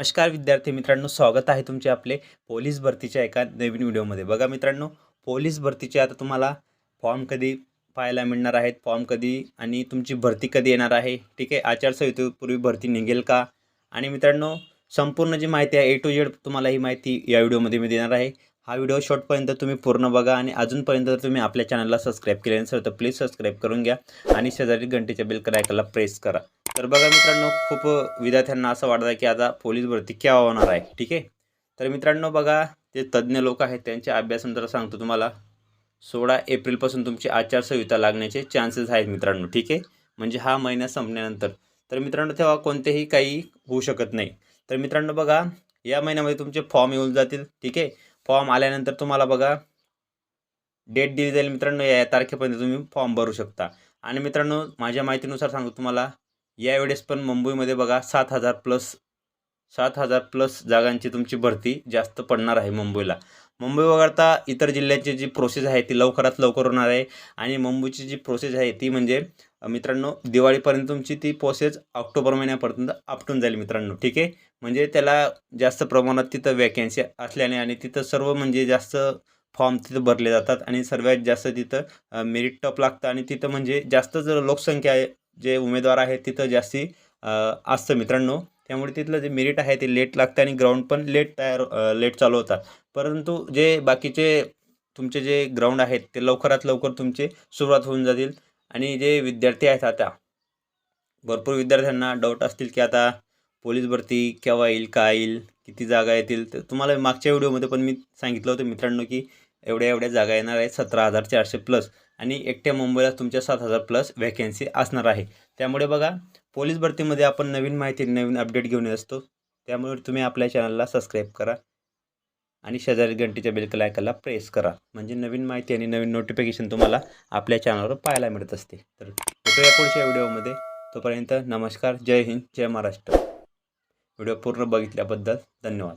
नमस्कार विद्यार्थी मित्रांनो स्वागत आहे तुमचे आपले पोलीस भरतीच्या एका नवीन व्हिडिओमध्ये. बघा मित्रांनो पोलीस भरतीचे आता तुम्हाला फॉर्म कधी पाहायला मिळणार आहेत फॉर्म कधी आणि तुमची भरती कधी येणार आहे ठीक आहे? आचारसंहितेपूर्वी भरती निघेल का? आणि मित्रांनो संपूर्ण जी माहिती आहे ए टू जेड तुम्हाला ही माहिती या व्हिडिओमध्ये मी देणार आहे. हा व्हिडिओ शॉर्टपर्यंत तुम्ही पूर्ण बघा आणि अजूनपर्यंत जर तुम्ही आपल्या चॅनलला सबस्क्राईब केले नसेल तर प्लीज सबस्क्राईब करून घ्या आणि शेजारी घंटेच्या बेल करायकाला प्रेस करा. तर बघा मित्रांनो खूप विद्यार्थ्यांना असं वाटतं आहे की आता पोलीस भरती केव्हा होणार आहे ठीक आहे? तर मित्रांनो बघा ते तज्ज्ञ लोक आहेत त्यांच्या अभ्यासानंतर सांगतो तुम्हाला सोळा एप्रिलपासून तुमची आचारसंहिता लागण्याचे चान्सेस आहेत मित्रांनो ठीक आहे? म्हणजे हा महिना संपल्यानंतर. तर मित्रांनो तेव्हा कोणतेही काही होऊ शकत नाही. तर मित्रांनो बघा या महिन्यामध्ये तुमचे फॉर्म येऊन जातील ठीक आहे? फॉर्म आल्यानंतर तुम्हाला बघा डेट दिली जाईल मित्रांनो या तारखेपर्यंत तुम्ही फॉर्म भरू शकता. आणि मित्रांनो माझ्या माहितीनुसार सांगतो तुम्हाला यावेळेस पण मुंबईमध्ये बघा सात हजार प्लस सात हजार प्लस जागांची तुमची भरती जास्त पडणार आहे मुंबईला. मुंबई वगळता इतर जिल्ह्याची जी प्रोसेस आहे ती लवकरात लवकर होणार आहे. आणि मुंबईची जी प्रोसेस आहे ती म्हणजे मित्रांनो दिवाळीपर्यंत तुमची ती प्रोसेस ऑक्टोबर महिन्यापर्यंत आपटून जाईल मित्रांनो ठीक आहे? म्हणजे त्याला जास्त प्रमाणात तिथं वॅकन्सी असल्याने आणि तिथं सर्व म्हणजे जास्त फॉर्म तिथं भरले जातात आणि सर्वात जास्त तिथं मेरिट टप लागतं आणि तिथं म्हणजे जास्त जर लोकसंख्या आहे जे उमेदवार आहेत तिथं जास्ती असतं मित्रांनो. त्यामुळे तिथलं जे मेरिट आहे ते लेट लागतं आणि ग्राउंड पण लेट तयार लेट चालू होतात. परंतु जे बाकीचे तुमचे जे ग्राउंड आहेत ते लवकरात लवकर तुमचे सुरुवात होऊन जातील. आणि जे विद्यार्थी आहेत आता भरपूर विद्यार्थ्यांना डाऊट असतील की आता पोलीस भरती केव्हा येईल काय येईल किती जागा येतील. तर तुम्हाला मागच्या व्हिडिओमध्ये पण मी सांगितलं होतं मित्रांनो की एवढ्या एवढ्या जागा येणार आहेत सतरा हजार चारशे प्लस आणि एकट्या मुंबईला तुमच्या सात हजार प्लस व्हॅकन्सी असणार आहे. त्यामुळे बघा पोलीस भरतीमध्ये आपण नवीन माहिती नवीन अपडेट घेऊन येत असतो. त्यामुळे तुम्ही आपल्या चॅनलला सबस्क्राईब करा. आणि शेजारी घंटीच्या बिलकल आयकॉनला प्रेस करा. म्हणजे नवीन माहिती आणि नवीन नोटिफिकेशन तुम्हाला आपल्या चॅनलवर पाहायला मिळत असते. तर भेटूया पुढच्या व्हिडिओमध्ये. तोपर्यंत नमस्कार. जय हिंद. जय महाराष्ट्र. व्हिडिओ पूर्ण बघितल्याबद्दल धन्यवाद.